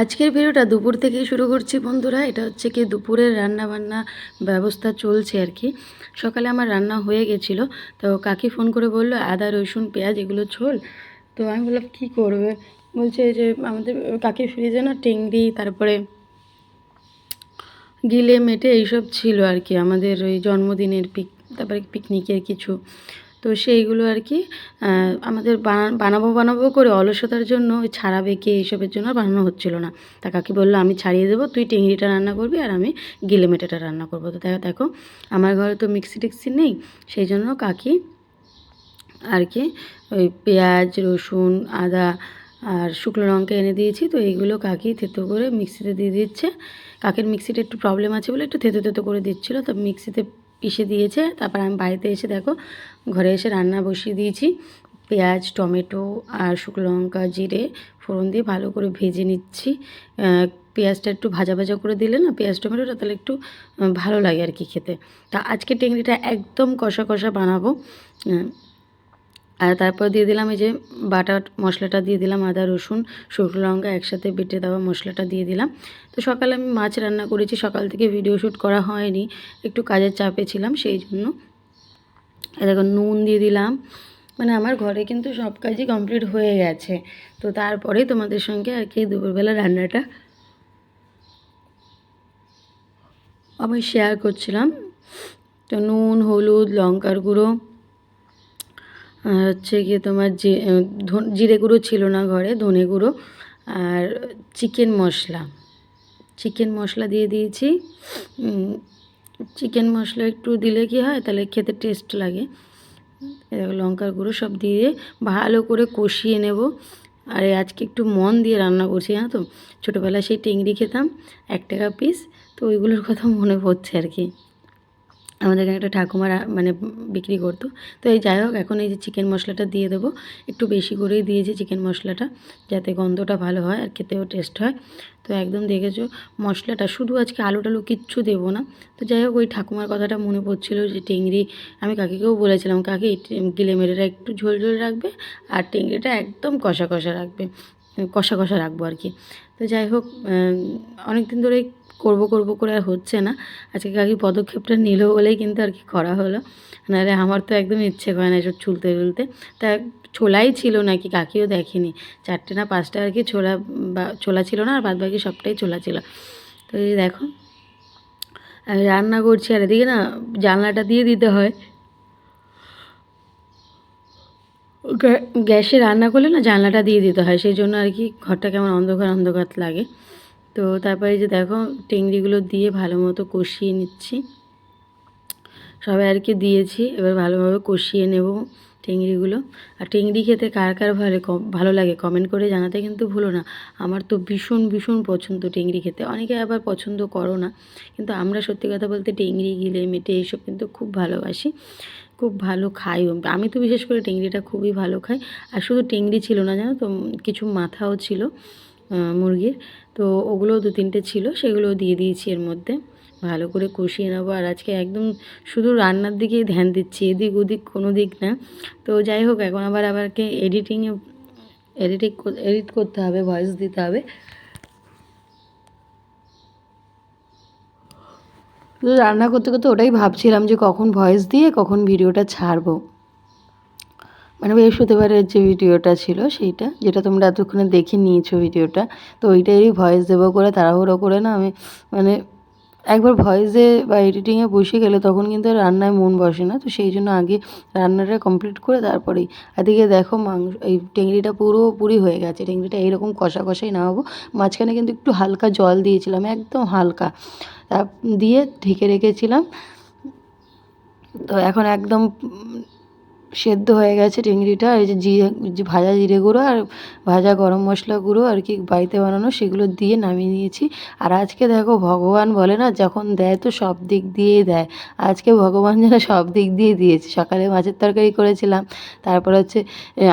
আজকের ভিডিওটা দুপুর থেকেই শুরু করছি বন্ধুরা। এটা হচ্ছে কি দুপুরের রান্না বান্না ব্যবস্থা চলছে আর কি। সকালে আমার রান্না হয়ে গেছিল, তো কাকি ফোন করে বলল, আদা, রসুন, পেঁয়াজ, এগুলো ঝোল। তো আমি বললাম, কী করবে? বলছে যে, আমাদের কাকির ফ্রিজে না টেংরি তারপরে গিলে, মেটে এইসব ছিল আর কি, আমাদের ওই জন্মদিনের পিক, তারপরে পিকনিকের কিছু। তো সেইগুলো আর কি আমাদের বানা- বানাবো বানাবো করে অলসতার জন্য ওই ছাড়াবে কে এইসবের জন্য বানানো হচ্ছিল না। তা কাকি বলল, আমি ছাড়িয়ে দেবো, তুই টেংরিটা রান্না করবি আর আমি গিলে মেটেটা রান্না করব। তো দেখো দেখো, আমার ঘরে তো মিক্সি টিক্সি নেই, সেই জন্য কাকি আর কি ওই পেঁয়াজ, রসুন, আদা আর শুকনো লঙ্কা এনে দিয়েছি। তো এইগুলো কাকি থেতো করে মিক্সিতে দিয়ে দিচ্ছে। কাকের মিক্সিটা একটু প্রবলেম আছে বলে একটু থেতো থেতো করে দিচ্ছিল। তো মিক্সিতে পিষে দিয়েছে, তারপর আমি বাড়িতে এসে দেখো ঘরে এসে রান্না বসিয়ে দিয়েছি। পেঁয়াজ, টমেটো আর শুকনো লঙ্কা, জিরে, ফোড়ন দিয়ে ভালো করে ভেজে নিচ্ছি। পেঁয়াজটা একটু ভাজা ভাজা করে দিলে না, পেঁয়াজ, টমেটোটা তাহলে একটু ভালো লাগে আর কি খেতে। তা আজকে টেংরিটা একদম কষা কষা বানাবো। আর তারপর দিয়ে দিলাম এই যে বাটা মশলাটা দিয়ে দিলাম আদা, রসুন, শুকনো লঙ্কা একসাথে বেটে দেওয়া মশলাটা দিয়ে দিলাম। তো সকালে আমি মাছ রান্না করেছি, সকাল থেকে ভিডিও শ্যুট করা হয়নি, একটু কাজের চাপে ছিলাম সেই জন্য। দেখো নুন দিয়ে দিলাম। মানে আমার ঘরে কিন্তু সব কাজই কমপ্লিট হয়ে গেছে। তো তারপরে তোমাদের সঙ্গে আর কি দুপুরবেলা রান্নাটা আমি শেয়ার করছিলাম। তো নুন, হলুদ, লঙ্কার গুঁড়ো আর হচ্ছে গিয়ে তোমার জিরে গুঁড়ো ছিল না ঘরে, ধনে গুঁড়ো আর চিকেন মশলা। চিকেন মশলা দিয়ে দিয়েছি। চিকেন মশলা একটু দিলে কি হয়, তাহলে খেতে টেস্ট লাগে। লঙ্কার গুঁড়ো সব দিয়ে ভালো করে কষিয়ে নেব। আর, আজকে একটু মন দিয়ে রান্না করছি, জানো তো? ছোটোবেলায় সেই টেংরি খেতাম, এক টাকা পিস তো ওইগুলোর কথা মনে পড়ছে আর কি। আমাদের এখানে একটা ঠাকুমার মানে বিক্রি করতো। তো এই যাই হোক, এখন এই যে চিকেন মশলাটা দিয়ে দেবো। একটু বেশি করেই দিয়েছি চিকেন মশলাটা, যাতে গন্ধটা ভালো হয় আর খেতেও টেস্ট হয়। তো একদম দেখেছ, মশলাটা শুধু আজকে আলু টালু কিচ্ছু দেবো না। তো যাই হোক, ওই ঠাকুমার কথাটা মনে পড়ছিল যে টেংরি, আমি কাকিকেও বলেছিলাম, কাকি গিলে মেরেটা একটু ঝোল ঝোল রাখবে আর টেংরিটা একদম কষা কষা রাখবে। কষা কষা রাখব আর কি। তো যাই হোক অনেক দিন করব করব করে আর হচ্ছে না। আজকে কাকি পদক্ষেপটা নিল বলেই কিন্তু আর কি করা হলো। নাহলে আমার তো একদম ইচ্ছে করে না এসব চুলতে টুলতে তা ছোলাই ছিল নাকি কাকিও দেখেনি। চারটে না পাঁচটা আর কি ছোলা বা ছোলা ছিল না, আর বাদ বাকি সবটাই ছোলা ছিল। তো এই দেখো রান্না করছি আর এদিকে না জানলাটা দিয়ে দিতে হয়। গ্যা- গ্যাসে রান্না করলে না জানলাটা দিয়ে দিতে হয়, সেই জন্য আর কি ঘরটা কেমন অন্ধকার অন্ধকার লাগে। তো তারপরে যে দেখো টেংরিগুলো দিয়ে ভালো মতো কষিয়ে নিচ্ছি। সবাই আর কি দিয়েছি, এবার ভালোভাবে কষিয়ে নেব টেংরিগুলো আর টেংরি খেতে কার কার ভালো ভালো লাগে কমেন্ট করে জানাতে কিন্তু ভুলো না। আমার তো ভীষণ ভীষণ পছন্দ টেংরি খেতে। অনেকে আবার পছন্দ করো না, কিন্তু আমরা সত্যি কথা বলতে টেংরি গিলে মেটে এইসব কিন্তু খুব ভালোবাসি। খুব ভালো খাইও আমি তো বিশেষ করে টেংরিটা খুবই ভালো খাই। আর শুধু টেংরি ছিল না, জানো তো কিছু মাথাও ছিল। মুরগির। তো ওগুলো দু তিনটে ছিল সেগুলো দিয়ে দিয়েছি এর মধ্যে। ভালো করে কষিয়ে নেব। আর আজকে একদম শুধু রান্নার দিকেই ধ্যান দিচ্ছি, এদিক ওদিক কোনো দিক না। তো যাই হোক, এখন আবার আবারকে এডিটিংয়ে এডিটিং এডিট করতে হবে ভয়েস দিতে হবে। রান্না করতে করতে ওটাই ভাবছিলাম যে কখন ভয়েস দিয়ে কখন ভিডিওটা ছাড়বো। মানে বৃহস্পতিবারের যে ভিডিওটা ছিল সেইটা, যেটা তোমরা এতক্ষণে দেখে নিয়েছো ভিডিওটা, তো ওইটারই ভয়েস দেবো করে তাড়াহুড়ো করে না আমি মানে একবার ভয়েসে বা এডিটিংয়ে বসে গেলে তখন কিন্তু রান্নায় মন বসে না, তো সেই জন্য আগে রান্নাটা কমপ্লিট করে তারপরেই এদিকে দেখো মাংস, এই টেংরিটা পুরোপুরি হয়ে গেছে, টেংরিটা এইরকম কষা কষাই নামাবো, মাঝখানে কিন্তু একটু হালকা জল দিয়েছিলাম, একদম হালকা, তা দিয়ে ঢেকে রেখেছিলাম, তো এখন একদম সেদ্ধ হয়ে গেছে টেংরিটা এই যে জিরে ভাজা জিরে গুঁড়ো আর ভাজা গরম মশলা গুঁড়ো আর কি বাড়িতে বানানো, সেগুলো দিয়ে নামিয়ে নিয়েছি। আর আজকে দেখো ভগবান বলে না, যখন দেয় তো সব দিক দিয়েই দেয়। আজকে ভগবান যেন সব দিক দিয়ে দিয়েছে। সকালে মাছের তরকারি করেছিলাম, তারপর হচ্ছে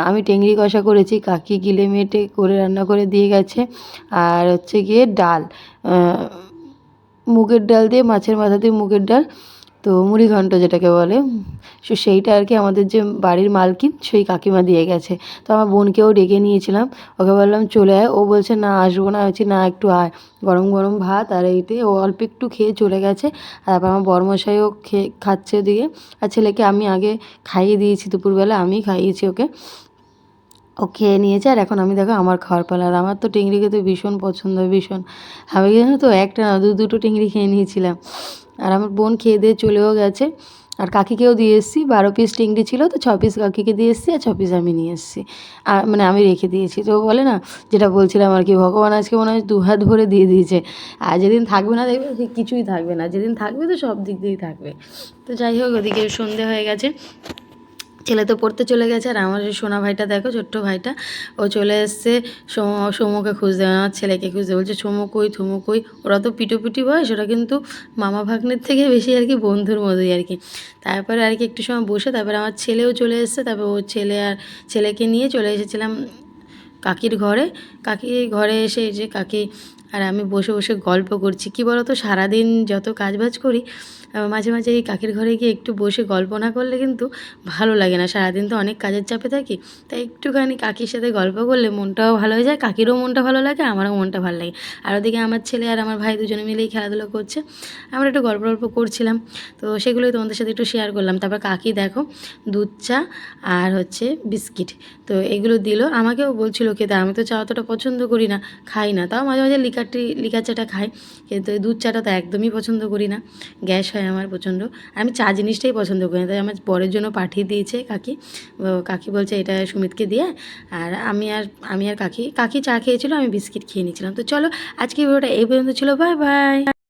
আমি টেংরি কষা করেছি, কাকি গিলে মেটে করে রান্না করে দিয়ে গেছে। আর হচ্ছে গিয়ে ডাল মুগের ডাল দিয়ে, মাছের মাথা দিয়ে মুগের ডাল তো মুড়ি ঘন্ট যেটাকে বলে, সো সেইটা আর কি আমাদের যে বাড়ির মালকিন সেই কাকিমা দিয়ে গেছে। তো আমার বোনকেও ডেকে নিয়েছিলাম, ওকে বললাম, চলে আয়। ও বলছে, না, আসব না। বলছি, না, একটু আয়। গরম গরম ভাত আর এইতে ও অল্প একটু খেয়ে চলে গেছে। আর তারপর আমার বরমশাইও খেয়ে খাচ্ছে ওদিকে। আর ছেলেকে আমি আগে খাইয়ে দিয়েছি দুপুরবেলা আমি খাইয়েছি ওকে। ও খেয়ে নিয়েছে আর এখন আমি দেখো আমার খাওয়ার পালা। আর আমার তো টিংড়ি খেতে ভীষণ পছন্দ, ভীষণ। আমি জানো তো একটা না দু দুটো টিংড়ি খেয়ে নিয়েছিলাম। আর আমার বোন খেয়ে দিয়ে চলেও গেছে। আর কাকিকেও দিয়ে এসেছি, বারো পিস টিংড়ি ছিল তো ছ পিস কাকিকে দিয়ে এসেছি আর ছ পিস আমি নিয়ে এসেছি। আর মানে আমি রেখে দিয়েছি। তো বলে না, যেটা বলছিলাম আর কি, ভগবান আজকে মনে হয় দু হাত ভরে দিয়ে দিয়েছে। আর যেদিন থাকবে না দেখবে কিছুই থাকবে না, যেদিন থাকবে তো সব দিক দিয়েই থাকবে। তো যাই হোক, ওদিকে সন্ধে হয়ে গেছে। ছেলে তো পড়তে চলে গেছে আর আমার সোনা ভাইটা দেখো, ছোট্ট ভাইটা, ও চলে এসছে সোমোকে খুঁজতে। আমার ছেলেকে খুঁজতে। বলছে, সোমু কই? ওরা তো পিটুপিটি বয়স, ওরা কিন্তু মামা ভাগ্নের থেকে বেশি আর কি বন্ধুর মতোই আর কি। তারপরে আর কি একটু সময় বসে, তারপরে আমার ছেলেও চলে এসছে। তারপর ও ছেলে আর ছেলেকে নিয়ে চলে এসেছিলাম কাকির ঘরে। কাকি ঘরে এসে যে কাকি আর আমি বসে বসে গল্প করছি। কি বলো তো সারাদিন যত কাজবাজ করি মাঝে মাঝে এই কাকির ঘরে গিয়ে একটু বসে গল্প না করলে কিন্তু ভালো লাগে না। সারাদিন তো অনেক কাজের চাপে থাকি, তাই একটুখানি কাকির সাথে গল্প করলে মনটাও ভালো হয়ে যায়, কাকিরও মনটা ভালো লাগে, আমারও মনটা ভালো লাগে। আর ওদিকে আমার ছেলে আর আমার ভাই দুজনে মিলেই খেলাধুলো করছে। আমরা একটু গল্প গল্প করছিলাম, তো সেগুলোই তোমাদের সাথে একটু শেয়ার করলাম। তারপর কাকি দেখো, দুধ চা আর হচ্ছে বিস্কিট, তো এগুলো দিল। আমাকেও বলছিল খেতে আমি তো চা অতটা পছন্দ করি না, খাই না। তাও মাঝে মাঝে লিকারটি লিকার চাটা খাই, কিন্তু দুধ চাটা তো একদমই পছন্দ করি না। গ্যাস হয় আমার প্রচণ্ড। আমি চা জিনিসটাই পছন্দ করি না, তাই আমার বরের জন্য পাঠিয়ে দিয়েছে কাকি। কাকি বলছে, এটা সুমিতকে দিয়ে, আর আমি আর আমি আর কাকি কাকি চা খেয়েছিল, আমি বিস্কিট খেয়ে নিয়েছিলাম। তো চলো আজকে ভিডিওটা এই পর্যন্ত ছিল। Bye bye.